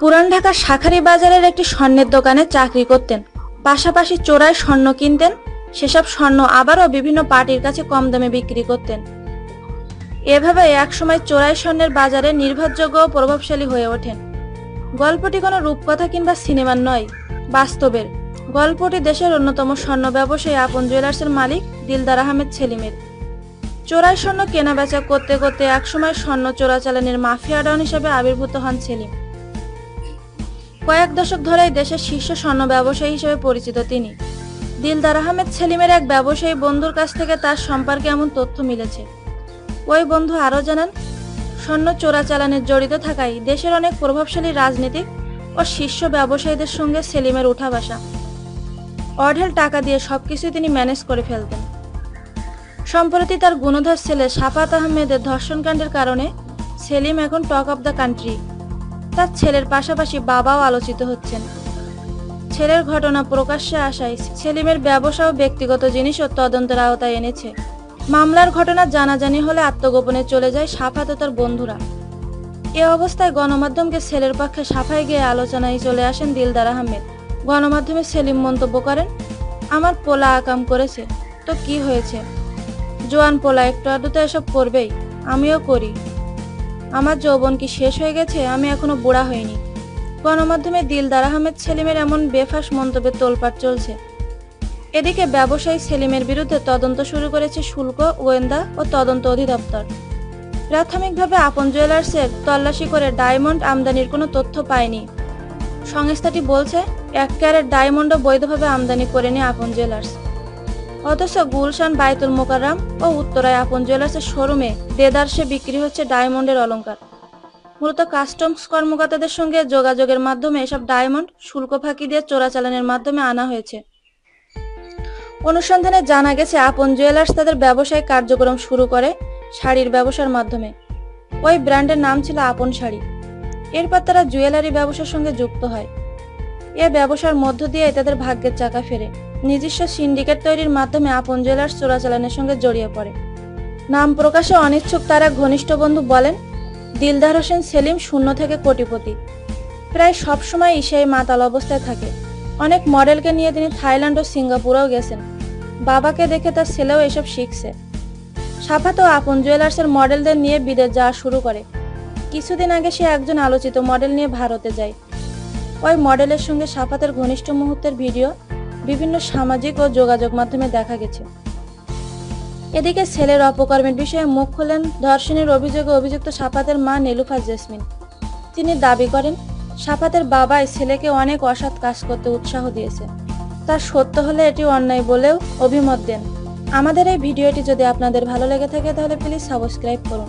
পুরান ঢাকার শাখারি বাজারের একটি স্বর্ণের দোকানে চাকরি করতেন। পাশাপাশি চোরাই স্বর্ণ কিনতেন। সেসব স্বর্ণ আবারও বিভিন্ন পার্টির কাছে কম দামে বিক্রি করতেন। এভাবে একসময় চোরাই স্বর্ণের বাজারে নির্ভরযোগ্য ও প্রভাবশালী হয়ে ওঠেন। গল্পটি কোনো রূপকথা কিংবা সিনেমার নয়, বাস্তবের। গল্পটি দেশের অন্যতম স্বর্ণ ব্যবসায়ী আপন জুয়েলার্সের মালিক দিলদার আহমেদ ছেলিমের। চোরাই স্বর্ণ কেনাবেচা করতে করতে একসময় স্বর্ণ চোরাচালানের মাফিয়া ডন হিসেবে আবির্ভূত হন সেলিম। কয়েক দশক ধরেই দেশের শীর্ষ স্বর্ণ ব্যবসায়ী হিসেবে পরিচিত তিনি। দিলদার আহমেদ ছেলিমের এক ব্যবসায়ী বন্ধুর কাছ থেকে তার সম্পর্কে এমন তথ্য মিলেছে। ওই বন্ধু আরও জানান, স্বর্ণ চোরাচালানের জড়িত থাকায় দেশের অনেক প্রভাবশালী রাজনীতিক ও শীর্ষ ব্যবসায়ীদের সঙ্গে সেলিমের উঠা বসা। অঢেল টাকা দিয়ে সবকিছু তিনি ম্যানেজ করে ফেলতেন। সম্প্রতি তার গুণধর ছেলে সাফাত আহমেদের ধর্ষণকাণ্ডের কারণে সেলিম এখন টক অব দ্য কান্ট্রি। তার ছেলের পাশাপাশি বাবাও আলোচিত হচ্ছেন। ছেলের ঘটনা প্রকাশ্যে আসায় সেলিমের ব্যবসা ও ব্যক্তিগত জিনিসও তদন্তের আওতায় এনেছে। মামলার ঘটনা জানাজানি হলে আত্মগোপনে চলে যায় সাফাত ও তার বন্ধুরা। এ অবস্থায় গণমাধ্যমকে ছেলের পক্ষে সাফাই গিয়ে আলোচনায় চলে আসেন দিলদার আহমেদ। গণমাধ্যমে সেলিম মন্তব্য করেন, আমার পোলা আকাম করেছে, তো কি হয়েছে? জোয়ান পোলা, একটু আধটু তো এসব করবেই, আমিও করি। আমার যৌবন কি শেষ হয়ে গেছে? আমি এখনও বুড়া হইনি। গণমাধ্যমে দিলদার আহমেদ সেলিমের এমন বেফাস মন্তব্যের তোলপাট চলছে। এদিকে ব্যবসায়ী সেলিমের বিরুদ্ধে তদন্ত শুরু করেছে শুল্ক, গোয়েন্দা ও তদন্ত অধিদপ্তর। প্রাথমিকভাবে আপন জুয়েলার্সের তল্লাশি করে ডায়মন্ড আমদানির কোনো তথ্য পায়নি। সংস্থাটি বলছে, এক ক্যারেট ডায়মন্ডও বৈধভাবে আমদানি করেনি আপন জুয়েলার্স। অথচ গুলশান, বাইতুল মোকাররাম ও উত্তরায় আপন জুয়েলার্সের শোরুমে দেদারসে বিক্রি হচ্ছে ডায়মন্ডের অলঙ্কার মূলত কাস্টমস কর্মকর্তাদের সঙ্গে যোগাযোগের মাধ্যমে এসব ডায়মন্ড শুল্ক ফাঁকি দিয়ে চোরাচালানের মাধ্যমে আনা হয়েছে। অনুসন্ধানে জানা গেছে, আপন জুয়েলার্স তাদের ব্যবসায়িক কার্যক্রম শুরু করে শাড়ির ব্যবসার মাধ্যমে। ওই ব্র্যান্ডের নাম ছিল আপন শাড়ি। এরপর তারা জুয়েলারি ব্যবসার সঙ্গে যুক্ত হয়। এ ব্যবসার মধ্য দিয়ে তাদের ভাগ্যের চাকা ফেরে। নিজস্ব সিন্ডিকেট তৈরির মাধ্যমে আপন জুয়েলার্স চোরাচালানের সঙ্গে জড়িয়ে পড়ে। নাম প্রকাশে অনিচ্ছুক তারা ঘনিষ্ঠ বন্ধু বলেন, দিলদার হোসেন সেলিম শূন্য থেকে কোটিপতি। প্রায় সবসময় ইসাই মাতাল অবস্থায় থাকে। অনেক মডেলকে নিয়ে তিনি থাইল্যান্ড ও সিঙ্গাপুরেও গেছেন। বাবাকে দেখে তার ছেলেও এসব শিখছে। সাফাত আপন জুয়েলার্সের মডেলদের নিয়ে বিদেশ যাওয়া শুরু করে। কিছুদিন আগে সে একজন আলোচিত মডেল নিয়ে ভারতে যায়। ওই মডেলের সঙ্গে সাফাতের ঘনিষ্ঠ মুহূর্তের ভিডিও, বিভিন্ন সামাজিক ও যোগাযোগ মাধ্যমে দেখা গেছে। এদিকে ছেলের অপকর্মের বিষয়ে মুখ খোলেন ধর্ষণের অভিযোগে অভিযুক্ত সাফাতের মা নেলুফা জেসমিন। তিনি দাবি করেন, সাফাতের বাবাই ছেলেকে অনেক অসৎ কাজ করতে উৎসাহ দিয়েছে। তার সত্য হলে এটি অন্যায় বলেও অভিমত দেন। আমাদের এই ভিডিওটি যদি আপনাদের ভালো লেগে থাকে তাহলে প্লিজ সাবস্ক্রাইব করুন।